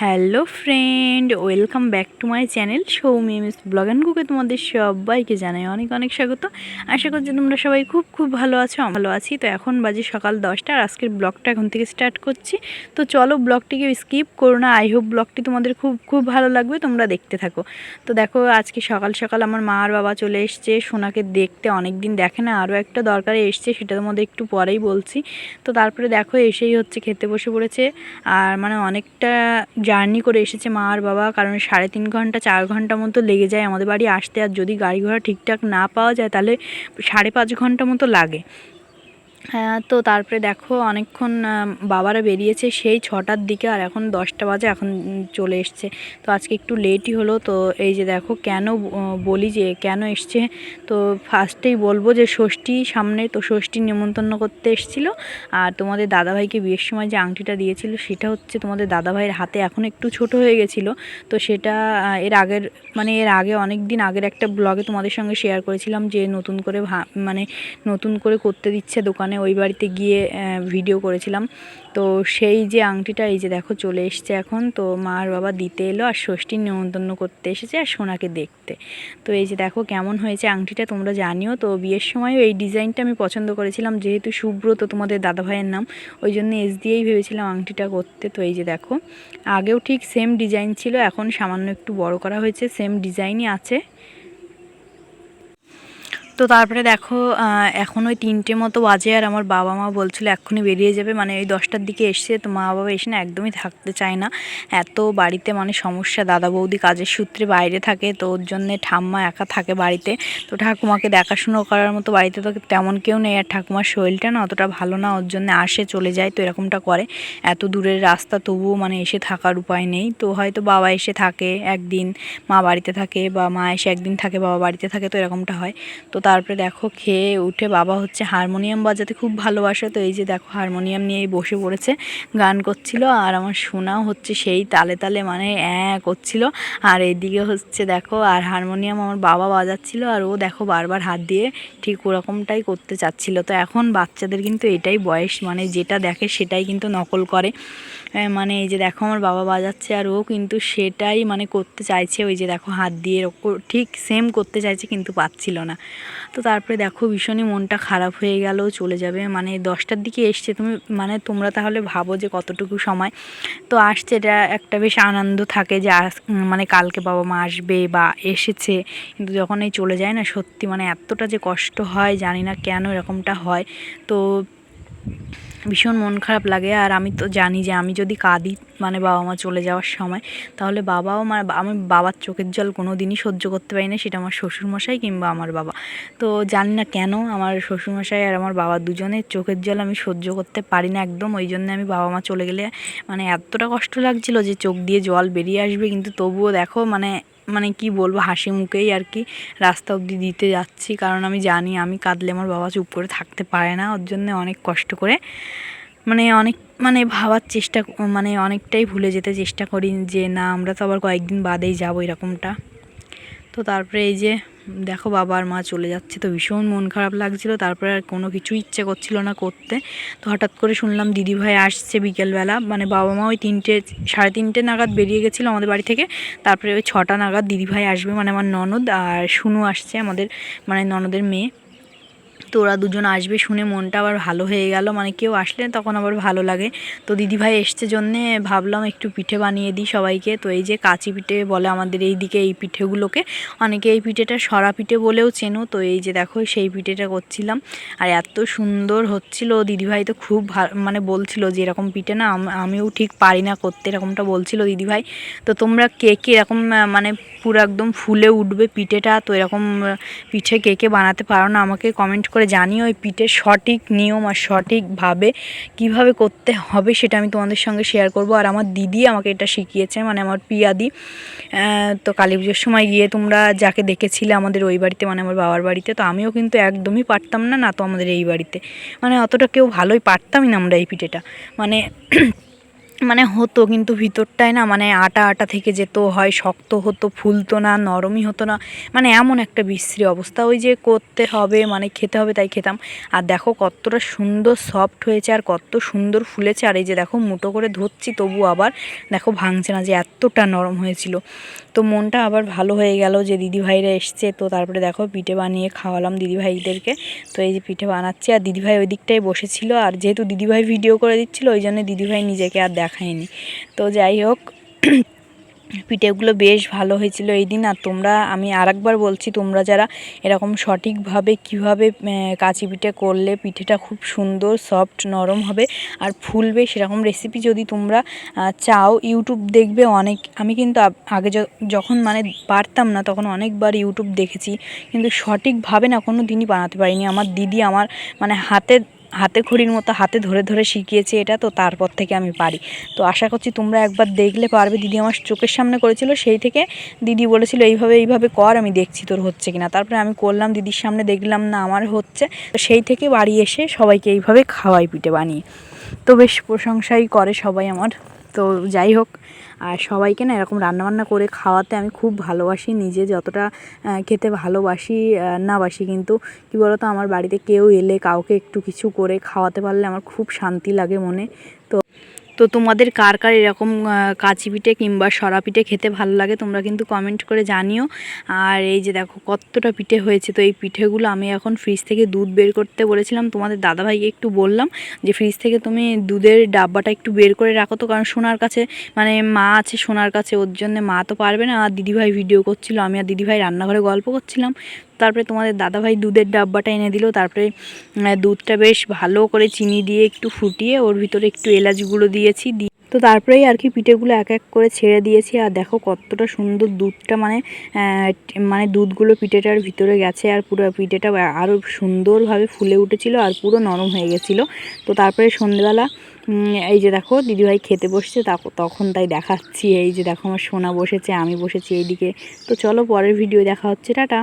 Hello friend, welcome back to my channel Soumi miss blog and কুকে তোমাদের সবাইকে জানাই অনেক অনেক স্বাগত। আশা করছি তোমরা সবাই খুব খুব ভালো আছো ভালো আছি। তো এখন বাজে সকাল দশটা আর আজকের ব্লগটা এখন থেকে স্টার্ট করছি। তো চলো ব্লগটিকে স্কিপ করো না, আই হোপ ব্লগটি তোমাদের খুব খুব ভালো লাগবে, তোমরা দেখতে থাকো। তো দেখো আজকে সকাল সকাল আমার মা আর বাবা চলে এসছে, সোনাকে দেখতে অনেক দিন দেখে না, আরও একটা দরকারে এসছে, সেটা তোমাদের একটু পরেই বলছি। তো তারপরে দেখো এসেই হচ্ছে খেতে বসে পড়েছে, আর মানে অনেকটা জার্নি করে এসেছে মা আর বাবা, কারণ সাড়ে তিন ঘণ্টা, চার ঘণ্টা মতো লেগে যায় আমাদের বাড়ি। আসতে আর যদি গাড়ি ঘোড়া ঠিকঠাক না পাওয়া যায়, তাহলে সাড়ে পাঁচ ঘণ্টা মতো লাগে। তো তারপরে দেখো অনেকক্ষণ বাবারা বেরিয়েছে সেই ছটার দিকে আর এখন দশটা বাজে, এখন চলে এসছে। তো আজকে একটু লেটই হলো, তো এই যে দেখো কেন বলি যে কেন এসছে। তো ফার্স্টেই বলব যে ষষ্ঠী সামনে, তো ষষ্ঠী নিমন্ত্রণ করতে এসেছিল। আর তোমাদের দাদাভাইকে বিয়ের সময় যে আংটিটা দিয়েছিল, সেটা হচ্ছে তোমাদের দাদাভাইয়ের হাতে এখন একটু ছোট হয়ে গেছিল। তো সেটা এর আগের মানে এর আগে, অনেক দিন আগের একটা ব্লগে তোমাদের সঙ্গে শেয়ার করেছিলাম যে নতুন করে মানে নতুন করে করতে দিচ্ছে দোকানে। ওই বাড়িতে গিয়ে ভিডিও করেছিলাম। তো সেই যে আংটিটা, এই যে দেখো চলে এসছে এখন। তো মা আর বাবা দিতে এলো আর ষষ্ঠীর নিমন্ত্রণ করতে এসেছে আর সোনাকে দেখতে। তো এই যে দেখো কেমন হয়েছে আংটিটা, তোমরা জানিও। তো বিয়ের সময়ও এই ডিজাইনটা আমি পছন্দ করেছিলাম। যেহেতু সুব্রত তোমাদের দাদা ভাইয়ের নাম, ওই জন্য এস দিয়েই ভেবেছিলাম আংটিটা করতে। তো এই যে দেখো, আগেও ঠিক সেম ডিজাইন ছিল, এখন সামান্য একটু বড় করা হয়েছে সেম ডিজাইনই আছে। তো তারপরে দেখো এখন ওই তিনটে মতো বাজে আর আমার বাবা মা বলছিল এক্ষুনি বেরিয়ে যাবে। মানে ওই দশটার দিকে এসছে, তো মা বাবা এসে না একদমই থাকতে চায় না। এত বাড়িতে মানে সমস্যা, দাদা বৌদি কাজের সূত্রে বাইরে থাকে, তো ওর জন্যে ঠাম্মা একা থাকে বাড়িতে। তো ঠাকুমাকে দেখাশুনো করার মতো বাড়িতে তো তেমন কেউ নেই, আর ঠাকুমার শরীরটা না অতটা ভালো না, ওর জন্য আসে, চলে যায়, তো এরকমটা করে। এত দূরের রাস্তা তবুও মানে এসে থাকার উপায় নেই। তো হয়তো বাবা এসে থাকে একদিন, মা বাড়িতে থাকে বা মা এসে একদিন থাকে, বাবা বাড়িতে থাকে, তো এরকমটা হয়। তো তারপরে দেখো খেয়ে উঠে বাবা হচ্ছে হারমোনিয়াম বাজাতে খুব ভালোবাসে। তো এই যে দেখো হারমোনিয়াম নিয়েই বসে পড়েছে, গান করছিল আর আমার শোনাও হচ্ছে সেই তালে তালে মানে অ্যাঁ করছিল। আর এদিকে হচ্ছে দেখো আর হারমোনিয়াম আমার বাবা বাজাচ্ছিল আর ও দেখো বারবার হাত দিয়ে ঠিক ওরকমটাই করতে চাচ্ছিল। তো এখন বাচ্চাদের কিন্তু এটাই বয়স মানে যেটা দেখে সেটাই কিন্তু নকল করে। মানে এই যে দেখো আমার বাবা বাজাচ্ছে আর ও কিন্তু সেটাই মানে করতে চাইছে। ওই যে দেখো হাত দিয়ে ঠিক সেম করতে চাইছে কিন্তু পাচ্ছিল না। তো তারপরে দেখো ভীষণই মনটা খারাপ হয়ে গেল, চলে যাবে। মানে দশটার দিকে এসছে, তুমি মানে তোমরা তাহলে ভাবো যে কতটুকু সময়। তো আসছে, এটা একটা বেশ আনন্দ থাকে যে মানে কালকে বাবা মা আসবে বা এসেছে, কিন্তু যখন এই চলে যায় না, সত্যি মানে এতটা যে কষ্ট হয়, জানি না কেন এরকমটা হয়। তো ভীষণ মন খারাপ লাগে আর আমি তো জানি যে আমি যদি কাঁদি মানে বাবা মা চলে যাওয়ার সময়, তাহলে বাবাও মানে আমি বাবার চোখের জল কোনো দিনই সহ্য করতে পারি না, সেটা আমার শ্বশুরমশাই কিংবা আমার বাবা। তো জানি না কেন আমার শ্বশুরমশাই আর আমার বাবা দুজনের চোখের জল আমি সহ্য করতে পারি না একদম, ওই জন্য আমি বাবা মা চলে গেলে মানে এতটা কষ্ট লাগছিল যে চোখ দিয়ে জল বেরিয়ে আসবে, কিন্তু তবুও দেখো মানে মানে কি বলব, হাসি মুখেই আর কি রাস্তা অবধি দিতে যাচ্ছি। কারণ আমি জানি আমি কাঁদলে আমার বাবা চুপ করে থাকতে পারে না। ওর জন্য অনেক কষ্ট করে মানে অনেক মানে ভাবার চেষ্টা মানে অনেকটাই ভুলে যেতে চেষ্টা করি যে, না, আমরা তো আবার কয়েকদিন বাদেই যাব এরকমটা। তো তারপরে এই যে, দেখো বাবা আর মা চলে যাচ্ছে, তো ভীষণ মন খারাপ লাগছিল। তারপরে আর কোনো কিছু ইচ্ছে করছিল না করতে। তো হঠাৎ করে শুনলাম দিদিভাই আসছে বিকেলবেলা। মানে বাবা মা ওই তিনটে, সাড়ে তিনটে নাগাদ বেরিয়ে গেছিল আমাদের বাড়ি থেকে। তারপরে ওই ছটা নাগাদ দিদিভাই আসবে মানে আমার ননদ আর শুনু আসছে আমাদের মানে ননদের মেয়ে। তো ওরা দুজন আসবে শুনে মনটা আবার ভালো হয়ে গেল। মানে কেউ আসলে তখন আবার ভালো লাগে। তো দিদিভাই এসছে জন্যে, ভাবলাম একটু পিঠে বানিয়ে দিই সবাইকে। তো এই যে কাঁচি পিঠে বলে আমাদের এই দিকে এই পিঠেগুলোকে। অনেকে এই পিঠেটা সরা পিঠে বলেও চেনো। তো এই যে দেখো, সেই পিঠেটা করছিলাম। আর এত সুন্দর হচ্ছিল। দিদিভাই তো খুব মানে বলছিল যে এরকম পিঠে না আমিও ঠিক পারি না করতে, এরকমটা বলছিল দিদিভাই। তো তোমরা কে কে এরকম মানে পুরো একদম ফুলে উঠবে পিঠেটা? তো এরকম পিঠে কে কে বানাতে পারো না? আমাকে কমেন্ট করে জানিও ওই পিঠের সঠিক নিয়ম আর সঠিকভাবে কীভাবে করতে হবে সেটা আমি তোমাদের সঙ্গে শেয়ার করব। আর আমার দিদি আমাকে এটা শিখিয়েছে মানে আমার পিয়াদি। তো কালী পুজোর সময় গিয়ে তোমরা যাকে দেখেছিলে আমাদের ওই বাড়িতে মানে আমার বাবার বাড়িতে, তো আমিও কিন্তু একদমই পারতাম না না তো আমাদের এই বাড়িতে। মানে অতটা কেউ ভালোই পারতামই না আমরা এই পিঠেটা। মানে মানে হতো, কিন্তু ভিতরটায় না মানে আটা আটা থেকে যেত, হয় শক্ত হতো, ফুলতো না, নরমই হতো না মানে এমন একটা বিশ্রী অবস্থা। ওই যে করতে হবে মানে খেতে হবে তাই খেতাম। আর দেখো কতটা সুন্দর সফট হয়েছে আর কত সুন্দর ফুলেছে। আর এই যে দেখো মুটো করে ধরছি, তবু আবার দেখো ভাঙছে না যে এতটা নরম হয়েছিল। তো মনটা আবার ভালো হয়ে গেল যে দিদিভাইরা এসছে। তো তারপরে দেখো পিঠে বানিয়ে খাওয়ালাম দিদিভাইদেরকে। তো এই যে পিঠে বানাচ্ছি, আর দিদিভাই ওই দিকটাই বসেছিল। আর যেহেতু দিদিভাই ভিডিও করে দিচ্ছিল, ওই জন্য দিদিভাই নিজেকে আর দেখায়নি। তো যাই হোক পিঠেগুলো বেশ ভালো হয়েছিল এই দিন। আর তোমরা, আমি আরেকবার বলছি, তোমরা যারা এরকম সঠিকভাবে কীভাবে কাঁচি পিঠে করলে পিঠেটা খুব সুন্দর, সফট, নরম হবে আর ফুলবে সেরকম রেসিপি যদি তোমরা চাও, ইউটিউব দেখবে অনেক, আমি কিন্তু আগে যখন মানে পারতাম না, তখন অনেকবার ইউটিউব দেখেছি। কিন্তু সঠিকভাবে না কোনো দিনই বানাতে পারিনি। আমার দিদি আমার মানে হাতের হাতে খড়ির মতো হাতে ধরে ধরে শিখিয়েছে এটা, তো তারপর থেকে আমি পারি। তো আশা করছি তোমরা একবার দেখলে পারবে। দিদি আমার চোখের সামনে করেছিল, সেই থেকে দিদি বলেছিল, এইভাবে এইভাবে কর, আমি দেখছি তোর হচ্ছে কিনা। তারপরে আমি করলাম, দিদির সামনে দেখলাম, না, আমার হচ্ছে। তো সেই থেকে বাড়ি এসে সবাইকে এইভাবে খাওয়াই পিঠে বানিয়ে। তো বেশ প্রশংসাই করে সবাই আমার। তো যাই হোক, আর সবাইকে না এরকম রান্নাবান্না করে খাওয়াতে আমি খুব ভালোবাসি, নিজে যতটা খেতে ভালোবাসি না বাসি। কিন্তু কী বলতো, আমার বাড়িতে কেউ এলে কাউকে একটু কিছু করে খাওয়াতে পারলে আমার খুব শান্তি লাগে মনে। তো তো তোমাদের কার কার এরকম কাঁচি পিঠে কিংবা সরা পিঠে খেতে ভালো লাগে তোমরা কিন্তু কমেন্ট করে জানিও। আর এই যে দেখো কতটা পিঠে হয়েছে, তো এই পিঠেগুলো আমি এখন ফ্রিজ থেকে দুধ বের করতে বলেছিলাম। তোমাদের দাদাভাইকে একটু বললাম যে ফ্রিজ থেকে তুমি দুধের ডাব্বাটা একটু বের করে রাখো তো, কারণ সোনার কাছে মানে মা আছে সোনার কাছে, ওর জন্য মা তো পারবে না। আর দিদিভাই ভিডিও করছিল, আমি আর দিদিভাই রান্নাঘরে গল্প করছিলাম। তারপরে তোমাদের দাদাভাই দুধের ডাব্বাটা এনে দিল, তারপরে দুধটা বেশ ভালো করে চিনি দিয়ে একটু ফুটিয়ে ওর ভিতরে একটু এলাচগুলো দিয়েছি, দিয়ে তো তারপরেই আর কি পিঠেগুলো এক এক করে ছেড়ে দিয়েছি। আর দেখো কতটা সুন্দর দুধটা মানে মানে দুধগুলো পিঠেটার ভিতরে গেছে আর পুরো পিঠেটা আরও সুন্দরভাবে ফুলে উঠেছিল আর পুরো নরম হয়ে গেছিল। তো তারপরে সন্ধেবেলা এই যে দেখো দিদিভাই খেতে বসছে তখন তাই দেখাচ্ছি। এই যে দেখো আমার সোনা বসেছে, আমি বসেছি এইদিকে। তো চলো পরের ভিডিও দেখা হচ্ছে, টাটা।